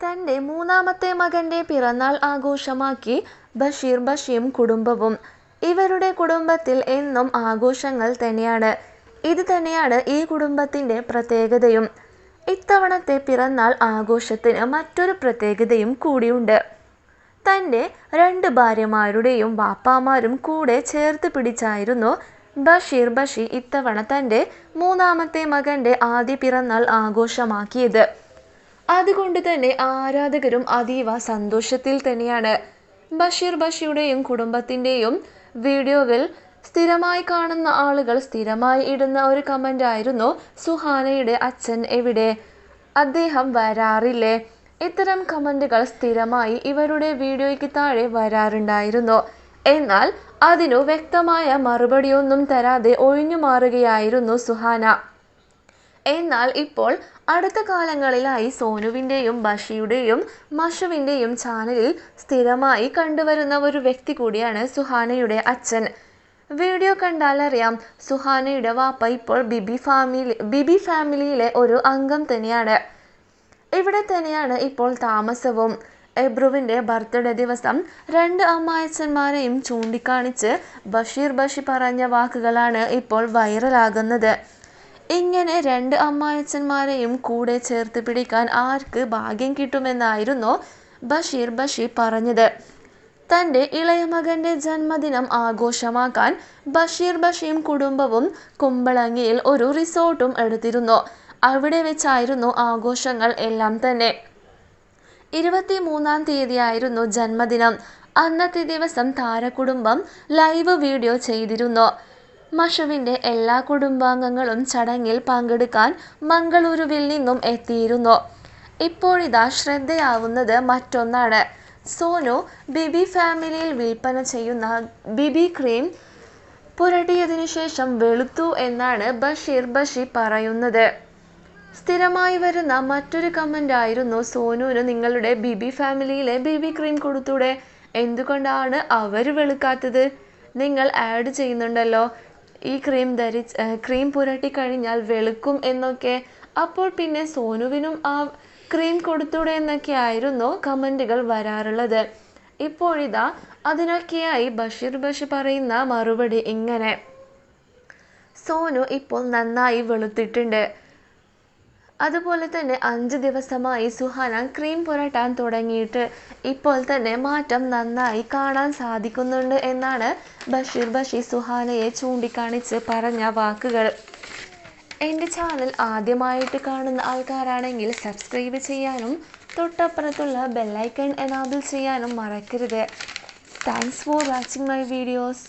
തന്റെ മൂന്നാമത്തെ മകന്റെ പിറന്നാൾ ആഘോഷമാക്കി ബഷീർ ബഷീം കുടുംബവും. ഇവരുടെ കുടുംബത്തിൽ എന്നും ആഘോഷങ്ങൾ തന്നെയാണ്. ഇത് തന്നെയാണ് ഈ കുടുംബത്തിന്റെ പ്രത്യേകതയും. ഇത്തവണത്തെ പിറന്നാൾ ആഘോഷത്തിന് മറ്റൊരു പ്രത്യേകതയും കൂടിയുണ്ട്. തന്റെ രണ്ട് ഭാര്യമാരുടെയും വാപ്പാമാരും കൂടെ ചേർത്ത് പിടിച്ചായിരുന്നു ബഷീർ ബഷി ഇത്തവണ തന്റെ മൂന്നാമത്തെ മകന്റെ ആദ്യ പിറന്നാൾ ആഘോഷമാക്കിയത്. അതുകൊണ്ട് തന്നെ ആരാധകരും അതീവ സന്തോഷത്തിൽ തന്നെയാണ്. ബഷീർ ബഷിയുടെയും കുടുംബത്തിന്റെയും വീഡിയോകൾ സ്ഥിരമായി കാണുന്ന ആളുകൾ സ്ഥിരമായി ഇടുന്ന ഒരു കമന്റ് ആയിരുന്നു സുഹാനയുടെ അച്ഛൻ എവിടെ? അദ്ദേഹം വരാറില്ലേ? ഇത്തരം കമന്റുകൾ സ്ഥിരമായി ഇവരുടെ വീഡിയോയ്ക്ക് താഴെ വരാറുണ്ടായിരുന്നു. എന്നാൽ അതിനു വ്യക്തമായ മറുപടിയൊന്നും തരാതെ ഒഴിഞ്ഞു മാറുകയായിരുന്നു സുഹാന. എന്നാൽ ഇപ്പോൾ അടുത്ത കാലങ്ങളിലായി സോനുവിന്റെയും ബഷിയുടെയും മഷുവിന്റെയും ചാനലിൽ സ്ഥിരമായി കണ്ടുവരുന്ന ഒരു വ്യക്തി കൂടിയാണ് സുഹാനയുടെ അച്ഛൻ. വീഡിയോ കണ്ടാൽ അറിയാം സുഹാനയുടെ വാപ്പ ഇപ്പോൾ ബിബി ഫാമിലി ബിബി ഫാമിലിയിലെ ഒരു അംഗം തന്നെയാണ്. ഇവിടെ തന്നെയാണ് ഇപ്പോൾ താമസവും. എബ്രുവിന്റെ ബർത്ത്ഡേ ദിവസം രണ്ട് അമ്മായച്ചന്മാരെയും ചൂണ്ടിക്കാണിച്ച് ബഷീർ ബഷി പറഞ്ഞ വാക്കുകളാണ് ഇപ്പോൾ വൈറലാകുന്നത് ഇങ്ങനെ രണ്ട് അമ്മായച്ചന്മാരെയും കൂടെ ചേർത്ത് പിടിക്കാൻ ആർക്ക് ഭാഗ്യം കിട്ടുമെന്നായിരുന്നു ബഷീർ ബഷീർ പറഞ്ഞത്. തന്റെ ഇളയ മകന്റെ ജന്മദിനം ആഘോഷമാക്കാൻ ബഷീർ ബഷീം കുടുംബവും കുമ്പളങ്ങിയിൽ ഒരു റിസോർട്ടും എടുത്തിരുന്നു. അവിടെ വെച്ചായിരുന്നു ആഘോഷങ്ങൾ എല്ലാം തന്നെ. ഇരുപത്തി മൂന്നാം തീയതിയായിരുന്നു ജന്മദിനം. അന്നത്തെ ദിവസം താരകുടുംബം ലൈവ് വീഡിയോ ചെയ്തിരുന്നു. മഷുവിന്റെ എല്ലാ കുടുംബാംഗങ്ങളും ചടങ്ങിൽ പങ്കെടുക്കാൻ മംഗളൂരുവിൽ നിന്നും എത്തിയിരുന്നു. ഇപ്പോഴിതാ ശ്രദ്ധയാവുന്നത് മറ്റൊന്നാണ്. സോനു ബിബി ഫാമിലിയിൽ വിൽപ്പന ചെയ്യുന്ന ബിബി ക്രീം പുരട്ടിയതിനു ശേഷം വെളുത്തു എന്നാണ് ബഷീർ ബഷി പറയുന്നത്. സ്ഥിരമായി വരുന്ന മറ്റൊരു കമന്റ് ആയിരുന്നു സോനുവിന് നിങ്ങളുടെ ബിബി ഫാമിലിയിലെ ബിബി ക്രീം കൊടുത്തൂടെ? എന്തുകൊണ്ടാണ് അവർ വെളുക്കാത്തത്? നിങ്ങൾ ആഡ് ചെയ്യുന്നുണ്ടല്ലോ. ഈ ക്രീം ധരിച്ച് ക്രീം പുരട്ടി കഴിഞ്ഞാൽ വെളുക്കും എന്നൊക്കെ. അപ്പോൾ പിന്നെ സോനുവിനും ആ ക്രീം കൊടുത്തൂടെ എന്നൊക്കെ ആയിരുന്നു കമന്റുകൾ വരാറുള്ളത്. ഇപ്പോഴിതാ അതിനൊക്കെയായി ബഷീർ ബഷി പറയുന്ന മറുപടി ഇങ്ങനെ. സോനു ഇപ്പോൾ നന്നായി വെളുത്തിട്ടുണ്ട്. അതുപോലെ തന്നെ അഞ്ച് ദിവസമായി സുഹാന ക്രീം പുരട്ടാൻ തുടങ്ങിയിട്ട് ഇപ്പോൾ തന്നെ മാറ്റം നന്നായി കാണാൻ സാധിക്കുന്നുണ്ട് എന്നാണ് ബഷീർ ബഷീർ സുഹാനയെ ചൂണ്ടിക്കാണിച്ച് പറഞ്ഞ വാക്കുകൾ. എന്റെ ചാനൽ ആദ്യമായിട്ട് കാണുന്ന ആൾക്കാരാണെങ്കിൽ സബ്സ്ക്രൈബ് ചെയ്യാനും തൊട്ടപ്പുറത്തുള്ള ബെല്ലൈക്കൺ എനാബിൾ ചെയ്യാനും മറക്കരുത്. Thanks for watching my videos